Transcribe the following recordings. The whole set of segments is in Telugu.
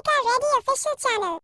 Monica Reddy official channel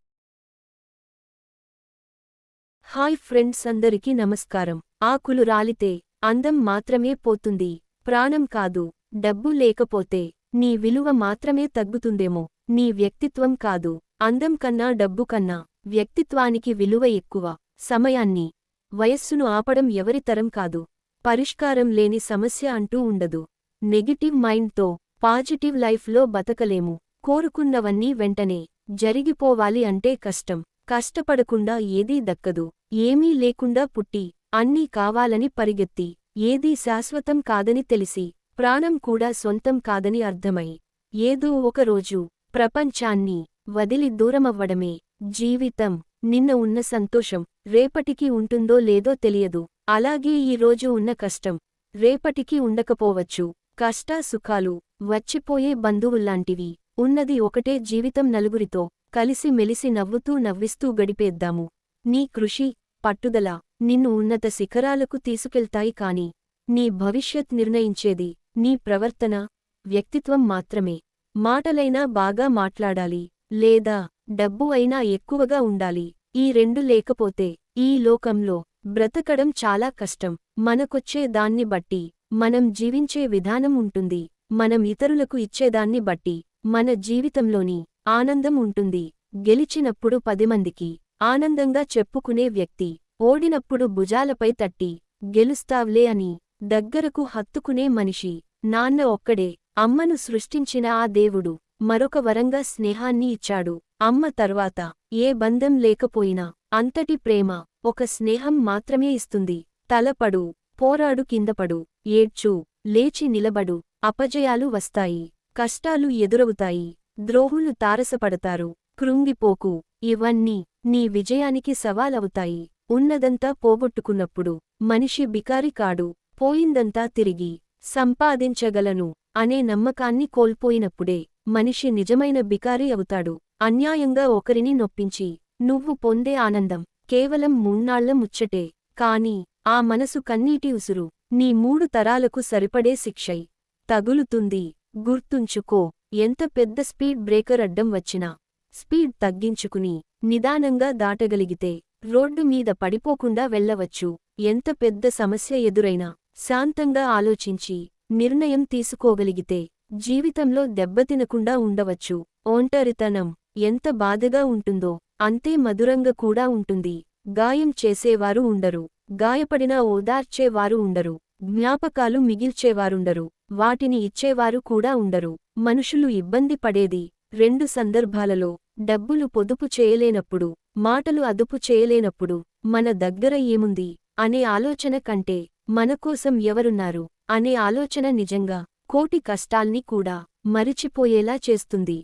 hi friends అందరికీ నమస్కారం. ఆకులు రాలితే అందం మాత్రమే పోతుంది. ప్రాణం కాదు డబ్బు లేకపోతే నీ విలువ మాత్రమే తగ్గుతుందేమో. నీ వ్యక్తిత్వం కాదు అందం కన్నా డబ్బు కన్నా వ్యక్తిత్వానికి విలువ ఎక్కువ. సమయాన్ని వయస్సును ఆపడం ఎవరి తరం కాదు. పరిష్కారం లేని సమస్య అంటూ ఉండదు. నెగిటివ్ మైండ్తో పాజిటివ్ లైఫ్లో బతకలేము. కోరుకున్నవన్నీ వెంటనే జరిగిపోవాలి అంటే కష్టం. కష్టపడకుండా ఏదీ దక్కదు. ఏమీ లేకుండా పుట్టి అన్నీ కావాలని పరిగెత్తి ఏదీ శాశ్వతం కాదని తెలిసి ప్రాణం కూడా సొంతం కాదని అర్థమై ఏదో ఒకరోజు ప్రపంచాన్ని వదిలి దూరమవ్వడమే జీవితం. నిన్న ఉన్న సంతోషం రేపటికి ఉంటుందో లేదో తెలియదు. అలాగే ఈ రోజు ఉన్న కష్టం రేపటికి ఉండకపోవచ్చు. కష్టా సుఖాలు వచ్చిపోయే బంధువుల్లాంటివి. ఉన్నది ఒకటే జీవితం నలుగురితో కలిసి మెలిసి నవ్వుతూ నవ్విస్తూ గడిపేద్దాము. నీ కృషి పట్టుదల నిన్ను ఉన్నత శిఖరాలకు తీసుకెళ్తాయి కాని నీ భవిష్యత్ నిర్ణయించేది నీ ప్రవర్తన వ్యక్తిత్వం మాత్రమే. మాటలైనా బాగా మాట్లాడాలి లేదా డబ్బు అయినా ఎక్కువగా ఉండాలి. ఈ రెండు లేకపోతే ఈ లోకంలో బ్రతకడం చాలా కష్టం. మనకొచ్చే దాన్ని బట్టి మనం జీవించే విధానం ఉంటుంది. మనం ఇతరులకు ఇచ్చేదాన్ని బట్టి మన జీవితంలోని ఆనందం ఉంటుంది. గెలిచినప్పుడు పదిమందికి ఆనందంగా చెప్పుకునే వ్యక్తి ఓడినప్పుడు భుజాలపై తట్టి గెలుస్తావ్లే అని దగ్గరకు హత్తుకునే మనిషి నాన్న ఒక్కడే. అమ్మను సృష్టించిన ఆ దేవుడు మరొక వరంగా స్నేహాన్ని ఇచ్చాడు. అమ్మ తర్వాత ఏ బంధం లేకపోయినా అంతటి ప్రేమ ఒక స్నేహం మాత్రమే ఇస్తుంది. తలపడు పోరాడు కిందపడు ఏడ్చు లేచి నిలబడు అపజయాలు వస్తాయి. కష్టాలు ఎదురవుతాయి. ద్రోహులు తారసపడతారు. కృంగిపోకు. ఇవన్నీ నీ విజయానికి సవాలవుతాయి. ఉన్నదంతా పోగొట్టుకున్నప్పుడు మనిషి బికారి కాడు. పోయిందంతా తిరిగి సంపాదించగలను అనే నమ్మకాన్ని కోల్పోయినప్పుడే మనిషి నిజమైన బికారి అవుతాడు. అన్యాయంగా ఒకరిని నొప్పించి నువ్వు పొందే ఆనందం కేవలం మూన్నాళ్ళ ముచ్చటే. కాని ఆ మనసు కన్నీటి ఉసురు నీ మూడు తరాలకు సరిపడే శిక్షై తగులుతుంది. గుర్తుంచుకో ఎంత పెద్ద స్పీడ్ బ్రేకర్ అడ్డం వచ్చినా స్పీడ్ తగ్గించుకుని నిదానంగా దాటగలిగితే రోడ్డు మీద పడిపోకుండా వెళ్ళవచ్చు. ఎంత పెద్ద సమస్య ఎదురైనా శాంతంగా ఆలోచించి నిర్ణయం తీసుకోగలిగితే జీవితంలో దెబ్బతినకుండా ఉండవచ్చు. ఒంటరితనం ఎంత బాధగా ఉంటుందో అంతే మధురంగా కూడా ఉంటుంది. గాయం చేసేవారు ఉండరు గాయపడినా ఓదార్చేవారు ఉండరు. జ్ఞాపకాలు మిగిల్చేవారుండరు వాటిని ఇచ్చేవారు కూడా ఉండరు. మనుషులు ఇబ్బంది పడేది రెండు సందర్భాలలో. డబ్బులు పొదుపు చేయలేనప్పుడు మాటలు అదుపు చేయలేనప్పుడు మన దగ్గర ఏముంది అనే ఆలోచన కంటే మనకోసం ఎవరున్నారు అనే ఆలోచన నిజంగా కోటి కష్టాల్ని కూడా మరిచిపోయేలా చేస్తుంది.